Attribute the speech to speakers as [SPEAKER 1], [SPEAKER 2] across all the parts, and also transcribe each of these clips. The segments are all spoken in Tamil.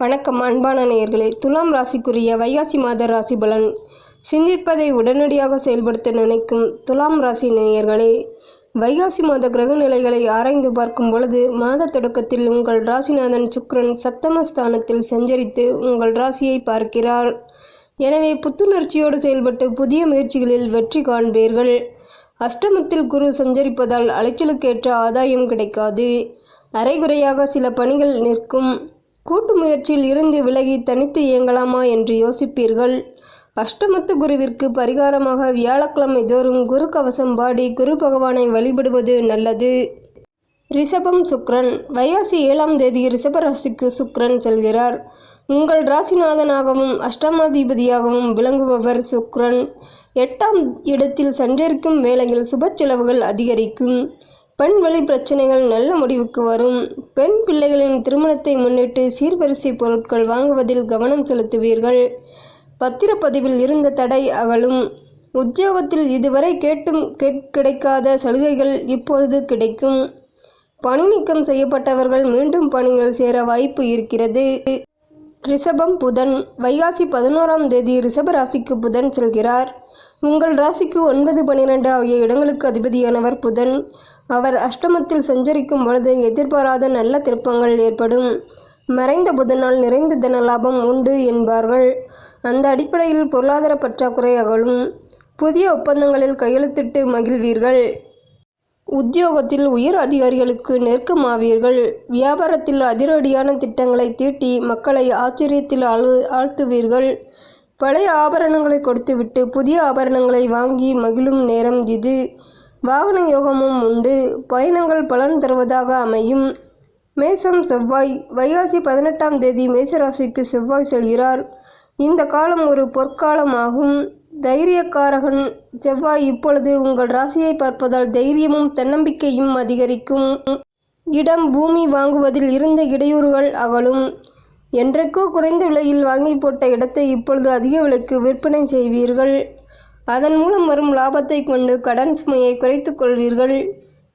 [SPEAKER 1] வணக்கம் அன்பான நேயர்களே. துலாம் ராசிக்குரிய வைகாசி மாத ராசி பலன் சிந்திப்பதை உடனடியாக செயல்படுத்த நினைக்கும் துலாம் ராசி நேயர்களே வைகாசி மாத கிரக நிலைகளை ஆராய்ந்து பார்க்கும் பொழுது மாத தொடக்கத்தில் உங்கள் ராசிநாதன் சுக்ரன் சப்தமஸ்தானத்தில் சஞ்சரித்து உங்கள் ராசியை பார்க்கிறார். எனவே புத்துணர்ச்சியோடு செயல்பட்டு புதிய முயற்சிகளில் வெற்றி காண்பீர்கள். அஷ்டமத்தில் குரு சஞ்சரிப்பதால் அலைச்சலுக்கேற்ற ஆதாயம் கிடைக்காது. அரைகுறையாக சில பணிகள் நிற்கும். கூட்டு முயற்சியில் இருந்து விலகி தனித்து இயங்கலாமா என்று யோசிப்பீர்கள். அஷ்டமத்து குருவிற்கு பரிகாரமாக வியாழக்கிழமை தோறும் குரு கவசம் பாடி குரு பகவானை வழிபடுவது நல்லது. ரிஷபம் சுக்ரன். வைகாசி ஏழாம் தேதி ரிஷபராசிக்கு சுக்ரன் செல்கிறார். உங்கள் ராசிநாதனாகவும் அஷ்டமாதிபதியாகவும் விளங்குபவர் சுக்ரன். எட்டாம் இடத்தில் சஞ்சரிக்கும் வேளையில் சுப செலவுகள் அதிகரிக்கும். பெண் வழி பிரச்சனைகள் நல்ல முடிவுக்கு வரும். பெண் பிள்ளைகளின் திருமணத்தை முன்னிட்டு சீர்வரிசை பொருட்கள் வாங்குவதில் கவனம் செலுத்துவீர்கள். பத்திரப்பதிவில் இருந்த தடை அகலும். உத்தியோகத்தில் இதுவரை கேட்டும் கேட் கிடைக்காத சலுகைகள் இப்பொழுது கிடைக்கும். பணி நீக்கம் செய்யப்பட்டவர்கள் மீண்டும் பணியில் சேர வாய்ப்பு இருக்கிறது. ரிஷபம் புதன். வைகாசி பதினோராம் தேதி ரிஷப ராசிக்கு புதன் செல்கிறார். உங்கள் ராசிக்கு ஒன்பது பனிரெண்டு ஆகிய இடங்களுக்கு அதிபதியானவர் புதன். அவர் அஷ்டமத்தில் சஞ்சரிக்கும் பொழுது எதிர்பாராத நல்ல திருப்பங்கள் ஏற்படும். மறைந்த புதனால் நிறைந்த தன லாபம் உண்டு என்பார்கள். அந்த அடிப்படையில் பொருளாதார பற்றாக்குறை அகலும். புதிய ஒப்பந்தங்களில் கையெழுத்திட்டு மகிழ்வீர்கள். உத்தியோகத்தில் உயர் அதிகாரிகளுக்கு நெருக்கமாவீர்கள். வியாபாரத்தில் அதிரடியான திட்டங்களை தீட்டி மக்களை ஆச்சரியத்தில் ஆழு ஆழ்த்துவீர்கள். பழைய ஆபரணங்களை கொடுத்துவிட்டு புதிய ஆபரணங்களை வாங்கி மகிழும் நேரம் இது. வாகன யோகமும் உண்டு. பயணங்கள் பலன் தருவதாக அமையும். மேசம் செவ்வாய். வைகாசி பதினெட்டாம் தேதி மேசராசிக்கு செவ்வாய் செல்கிறார். இந்த காலம் ஒரு பொற்காலமாகும். தைரியக்காரகன் செவ்வாய் இப்பொழுது உங்கள் ராசியை பார்ப்பதால் தைரியமும் தன்னம்பிக்கையும் அதிகரிக்கும். இடம் பூமி வாங்குவதில் இருந்த இடையூறுகள் அகலும். என்றைக்கோ குறைந்த விலையில் வாங்கி போட்ட இடத்தை இப்பொழுது அதிக விலைக்கு விற்பனை செய்வீர்கள். அதன் மூலம் வரும் லாபத்தை கொண்டு கடன் சுமையை குறைத்துக் கொள்வீர்கள்.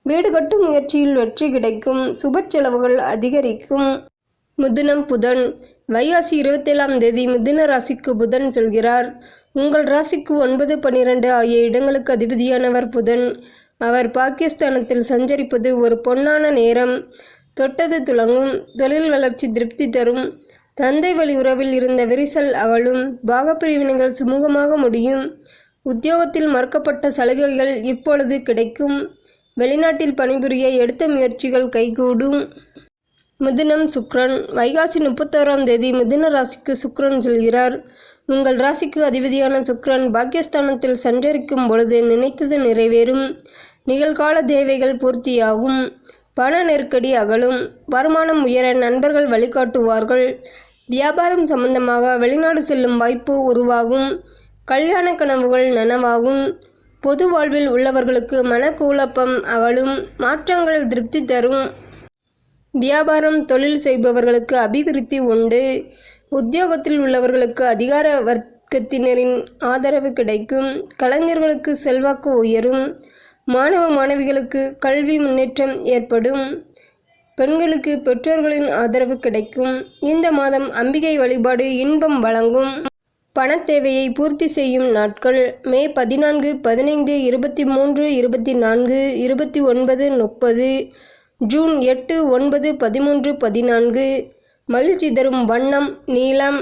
[SPEAKER 1] வீடு கட்டும் முயற்சியில் வெற்றி கிடைக்கும். சுப செலவுகள் அதிகரிக்கும். முதினம் புதன். வைகாசி இருபத்தேழாம் தேதி மிதுன ராசிக்கு புதன் செல்கிறார். உங்கள் ராசிக்கு ஒன்பது பன்னிரண்டு ஆகிய இடங்களுக்கு அதிபதியானவர் புதன். அவர் பாகிஸ்தானத்தில் சஞ்சரிப்பது ஒரு பொன்னான நேரம். தொட்டது துளங்கும். தொழில் வளர்ச்சி திருப்தி தரும். தந்தை வழி உறவில் இருந்த விரிசல் அகலும். பாகப்பிரிவினைகள் சுமூகமாக முடியும். உத்தியோகத்தில் மறுக்கப்பட்ட சலுகைகள் இப்பொழுது கிடைக்கும். வெளிநாட்டில் பணிபுரிய எடுத்த முயற்சிகள் கைகூடும். மிதுனம் சுக்ரன் வைகாசி முப்பத்தோராம் தேதி மிதுன ராசிக்கு சுக்ரன் செல்கிறார். உங்கள் ராசிக்கு அதிபதியான சுக்ரன் பாக்கியஸ்தானத்தில் சஞ்சரிக்கும் பொழுது நினைத்தது நிறைவேறும். நிகழ்கால தேவைகள் பூர்த்தியாகும். பண நெருக்கடி அகலும். வருமானம் உயர நண்பர்கள் வழிகாட்டுவார்கள். வியாபாரம் சம்பந்தமாக வெளிநாடு செல்லும் வாய்ப்பு உருவாகும். கல்யாண கனவுகள் நனவாகும். பொது வாழ்வில் உள்ளவர்களுக்கு மனக்குழப்பம் அகலும். மாற்றங்கள் திருப்தி தரும். வியாபாரம் தொழில் செய்பவர்களுக்கு அபிவிருத்தி உண்டு. உத்தியோகத்தில் உள்ளவர்களுக்கு அதிகார வர்க்கத்தினரின் ஆதரவு கிடைக்கும். கலைஞர்களுக்கு செல்வாக்கு உயரும். மாணவ மாணவிகளுக்கு கல்வி முன்னேற்றம் ஏற்படும். பெண்களுக்கு பெற்றோர்களின் ஆதரவு கிடைக்கும். இந்த மாதம் அம்பிகை வழிபாடு இன்பம் வழங்கும். பணத்தேவையை பூர்த்தி செய்யும் நாட்கள் மே பதினான்கு பதினைந்து இருபத்தி மூன்று இருபத்தி நான்கு இருபத்தி ஒன்பது முப்பது ஜூன் எட்டு ஒன்பது பதிமூன்று பதினான்கு. மகிழ்ச்சி தரும் வண்ணம் நீளம்.